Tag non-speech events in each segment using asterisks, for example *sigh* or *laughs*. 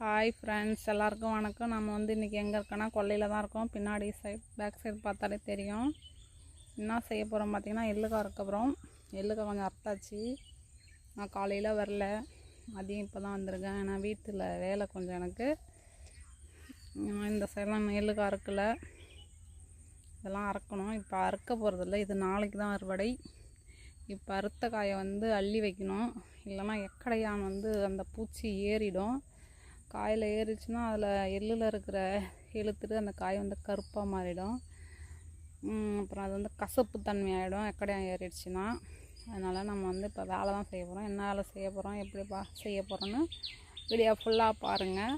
Hi friends எல்லாருக்கும் வணக்கம். நம்ம வந்து இன்றைக்கி எங்கே இருக்கோன்னா கொல்லையில் தான் இருக்கோம். பின்னாடி சைட் பேக் சைடு பார்த்தாலே தெரியும். என்ன செய்ய போகிறோம் பார்த்தீங்கன்னா எள்ளுக்காய் இருக்கப்புறம் எள்ளுக்காய் கொஞ்சம் அறுத்தாச்சு. நான் காலையில் வரல. மதியம் இப்போ தான் வந்திருக்கேன். ஏன்னா வீட்டில் வேலை கொஞ்சம் எனக்கு. இந்த சைடெலாம் எள்ளுக்காய் அறுக்கல. இதெல்லாம் அறுக்கணும். இப்போ அறுக்க போகிறதில்ல இது நாளைக்கு தான் அறுவடை. இப்போ அறுத்த காயை வந்து அள்ளி வைக்கணும். இல்லைன்னா எக்கடையான் வந்து அந்த பூச்சி ஏறிடும். காயில் ஏறிச்சுன்னா அதில் எள்ளில் இருக்கிற இழுத்துட்டு அந்த காய் வந்து கருப்பாக மாறிடும். அப்புறம் அது வந்து கசப்பு தன்மை ஆகிடும் எக்கடையான் ஏறிடுச்சுன்னா. அதனால் நம்ம வந்து இப்போ வேலை தான் செய்ய போகிறோம் என்ன வேலை செய்ய போகிறோம் எப்படி பா செய்ய போகிறோன்னு வீடியோ ஃபுல்லாக பாருங்கள்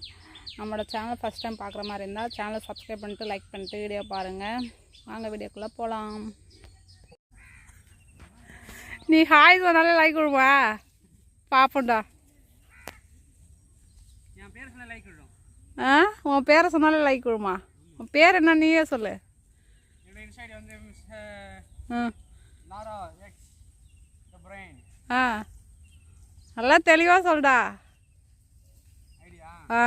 நம்மளோட சேனல் ஃபஸ்ட் டைம் பார்க்குற மாதிரி இருந்தால் சேனலை சப்ஸ்கிரைப் பண்ணிட்டு லைக் பண்ணிட்டு வீடியோ பாருங்கள் வாங்க வீடியோக்குள்ளே போகலாம் நீ ஹாய் சொன்னாலே லைக் விடுவா பார்ப்போம்டா என் பேர் சொன்ன லைக் விடும் ஆ? உன் பேரை சொன்னாலே லைக் கொடுமா உன் பேர் என்ன நீயே சொல்லு. ஆ. நல்லா தெளிவாக சொல்டா. ஐடியா? ஆ.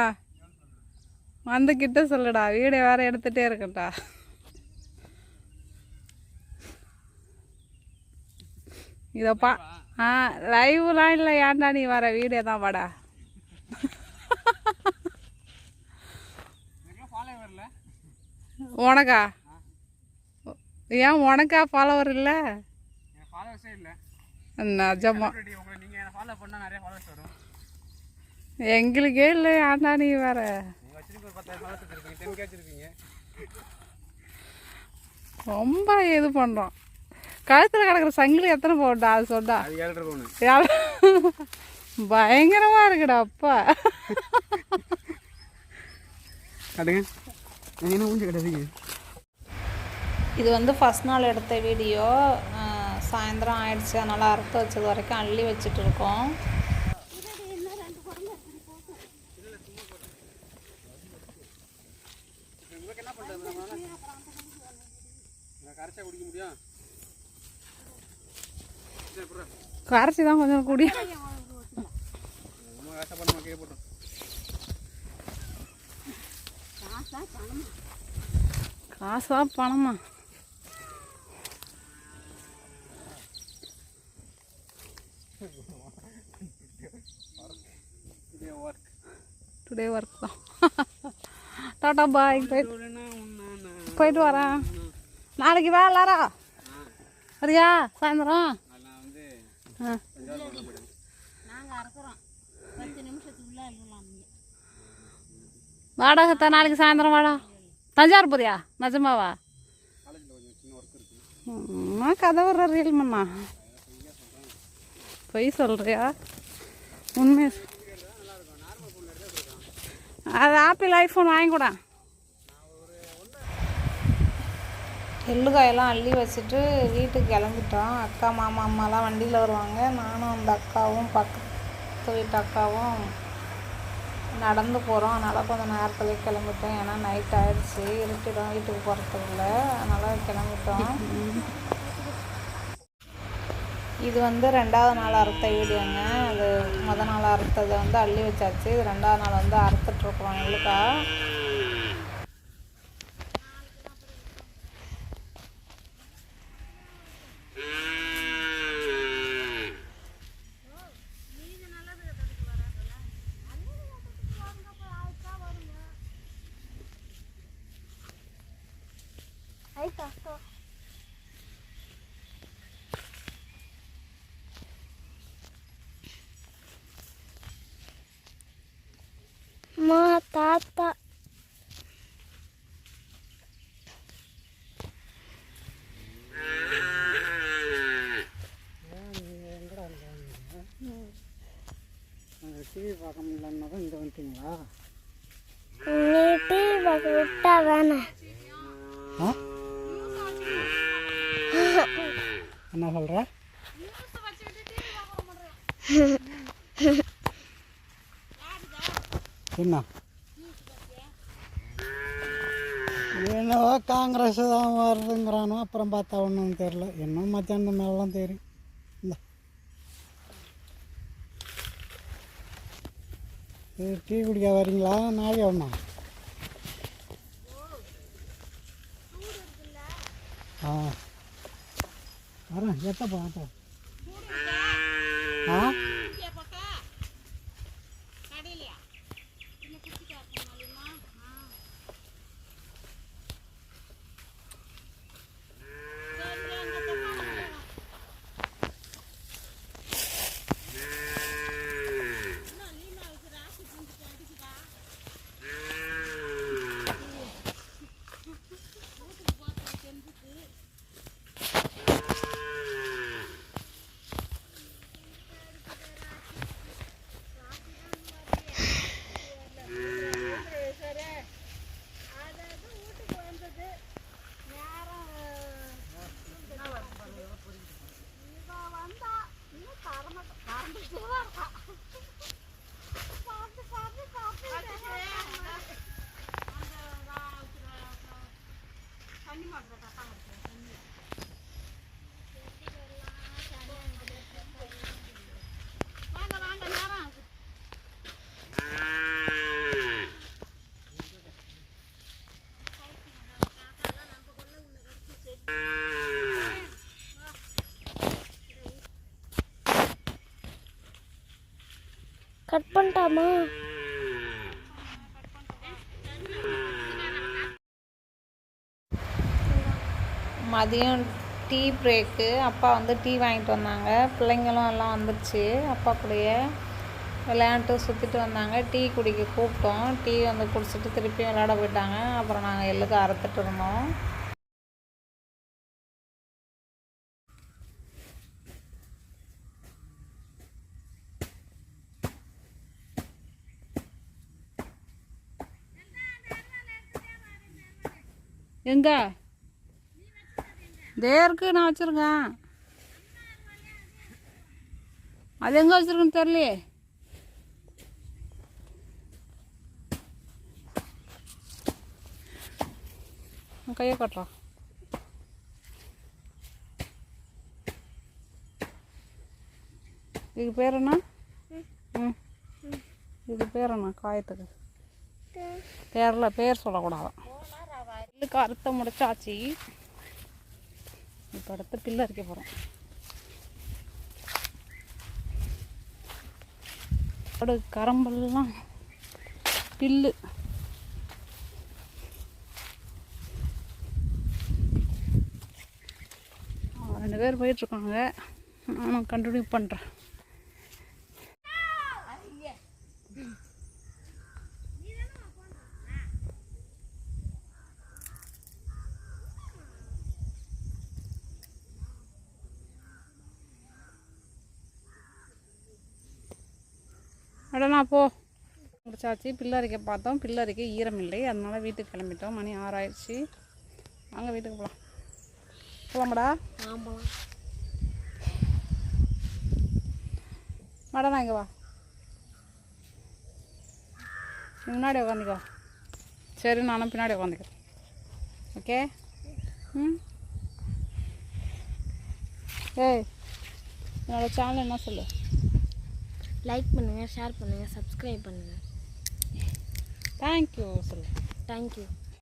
வந்து கிட்ட சொல்லுடா. வீடியோ வேறு எடுத்துகிட்டே இருக்கட்டா. இதை பா ஆ லைவ்லாம் இல்லை ஏன்டா நீ வர. வீடியோ தான் வாடா. உனக்கா? ஏன் உனக்கா ஃபாலோவர் இல்லை? நிஜமா. எங்களுக்கே இல்லை ஏன்டா நீ வேற. ரொம்ப இது பண்ணுறோம் கழுத்தில் கிடக்குற சங்கிலி எத்தனை போட்டா? அது சொன்னா. அது ஏழு ஒன்று யாழ்- பயங்கரமா இருக்குடா அப்பா. என்ன இது வந்து ஃபஸ்ட் நாள் எடுத்த வீடியோ சாயந்தரம் ஆயிடுச்சு. அதனால் அறுத்து வச்சது வரைக்கும் அள்ளி வச்சுட்டு இருக்கோம். கரைச்சி தான் கொஞ்சம் கூடிய. காசா பணமா? டுடே ஒர்க் தான். டாட்டா பாய் போயிட்டு போயிட்டு வரேன். நாளைக்கு வா எல்லாரா வரியா சாயந்தரம்? ஆ தஞ்சாவூர் போயிடுங்க வாடா சத்தா நாளைக்கு சாயந்தரம் வாடா. தஞ்சாவூர் போறியா? நிஜமாவா? கதை வர்ற ரீல் மண்ணா பொய் சொல்றியா? உண்மை அது ஆப்பிள் ஐஃபோன் வாங்கிக்கூடா எள்ளுக்காயெல்லாம் அள்ளி வச்சுட்டு வீட்டுக்கு கிளம்பிட்டோம். அக்கா மாமா அம்மாலாம் வண்டியில் வருவாங்க. நானும் அந்த அக்காவும் பக்கத்து வீட்டு அக்காவும் நடந்து போகிறோம் அதனால் கொஞ்சம் நேரத்துலேயே கிளம்பிட்டோம். ஏன்னா நைட் ஆயிடுச்சு. இருட்டிடும் வீட்டுக்கு போகிறதுக்குள்ள அதனால் கிளம்பிட்டோம். இது வந்து ரெண்டாவது நாள் அறுத்த வீடியோங்க அது முத நாள் அறுத்ததை வந்து அள்ளி வச்சாச்சு. இது ரெண்டாவது நாள் வந்து அறுத்துட்ருக்குறோம் எங்களுக்கா. அம்மா தாத்தா டிவி பார்க்க முடியலன்னா தான்? இங்கே வந்துட்டீங்களா நீ டிவி பார்க்க விட்டா *laughs* என்ன சொல்கிற *laughs* என்ன? என்னவோ காங்கிரஸ் தான் வருதுங்கிறானோ அப்புறம் பார்த்தா ஒன்றும் தெரில என்ன மத்தியானம் மேலாம் தெரியும். இந்த. டீ குடிக்க வரீங்களா? நாளைக்கு ஒன்றா ஆ. வரேன். எத்தப்பா ஆட்டோ ஆ? கட் பண்ணிட்டாமா? மதியம் டீ பிரேக்கு. அப்பா வந்து டீ வாங்கிட்டு வந்தாங்க. பிள்ளைங்களும் எல்லாம் வந்துருச்சு. அப்பா கூடயே விளையாண்டு சுற்றிட்டு வந்தாங்க. டீ குடிக்க கூப்பிட்டோம். டீ வந்து குடிச்சிட்டு திருப்பியும் விளையாட போயிட்டாங்க. அப்புறம் நாங்கள் எள்ளுக்கு அறுத்துட்டு இருந்தோம். எங்க? இதே இருக்கு நான் வச்சிருக்கேன். அது எங்க வச்சிருக்குன்னு தெரியலையே. கையை கட்டுறா. இதுக்கு பேர் என்ன? ம். இது பேர் என்ன? காயத்துக்கு. பேரில் பேர் சொல்லக்கூடாதான் பில்லுக்கு அறுத்த முடிச்சாச்சு. இப்போ அடுத்த பில்லு அரைக்க போகிறோம் அடு கரம்பெல்லாம் பில்லு. ரெண்டு பேர் போயிட்டுருக்காங்க நானும் கண்டினியூ பண்ணுறேன் அடனா போ. முடிச்சாச்சு. பில்லரிக்க பார்த்தோம். பில்லரிக்க ஈரம் இல்லை. அதனால் வீட்டுக்கு கிளம்பிட்டோம். மணி ஆறாயிடுச்சு. வாங்க வீட்டுக்கு போகலாம் போகலாமாடா ஆமாம் வாடா இங்கே வா. முன்னாடி உட்காந்துக்கோ சரி நானும் பின்னாடி உட்காந்துக்கிறேன் ஓகே? ம்? ஏய் என்னோட சேனல் என்ன சொல்லு? லைக் பண்ணுங்கள் ஷேர் பண்ணுங்கள் சப்ஸ்கிரைப் பண்ணுங்கள் தேங்க்யூ சொல்லு தேங்க்யூ